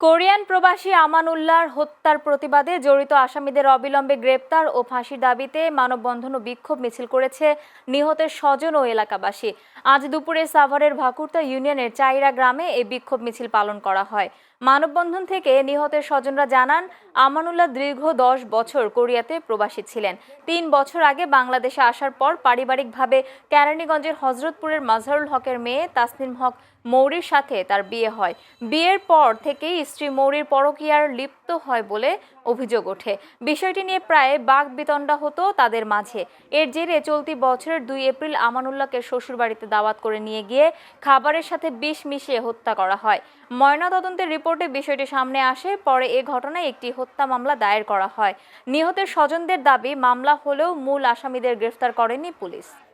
Korean প্রবাসী আমানুল্লাহর হত্যার প্রতিবাদে জড়িত আসামিদের অবিলম্বে গ্রেপ্তার ও ফাঁসির দাবিতে মানববন্ধন ও বিক্ষোভ মিছিল করেছে নিহতের স্বজন ও এলাকাবাসী। আজ দুপুরে সাভারের ভাকুরতা ইউনিয়নের চাইরা গ্রামে এই বিক্ষোভ মিছিল পালন করা হয়। মানববন্ধন থেকে নিহতের স্বজনরা জানান, আমানুল্লাহ দীর্ঘ দশ বছর কোরিয়াতে প্রবাসী ছিলেন। তিন বছর আগে বাংলাদেশে আসার পর পারিবারিকভাবে কেরানীগঞ্জের হজরতপুরের মাজহারুল হকের মেয়ে তাসনিম হক মৌরির সাথে তার বিয়ে হয়। বিয়ের পর থেকেই স্ত্রী মৌরির পরকীয়ার লিপ্ত হয় বলে অভিযোগ ওঠে। বিষয়টি নিয়ে প্রায় বাঘ বিতণ্ডা হতো তাদের মাঝে। এর জেরে চলতি বছরের দুই এপ্রিল আমানুল্লাহকে শ্বশুরবাড়িতে দাওয়াত করে নিয়ে গিয়ে খাবারের সাথে বিষ মিশিয়ে হত্যা করা হয়। ময়নাতদন্তের রিপোর্টে বিষয়টি সামনে আসে, পরে এ ঘটনায় একটি হত্যা মামলা দায়ের করা হয়। নিহতের স্বজনদের দাবি, মামলা হলেও মূল আসামিদের গ্রেফতার করেনি পুলিশ।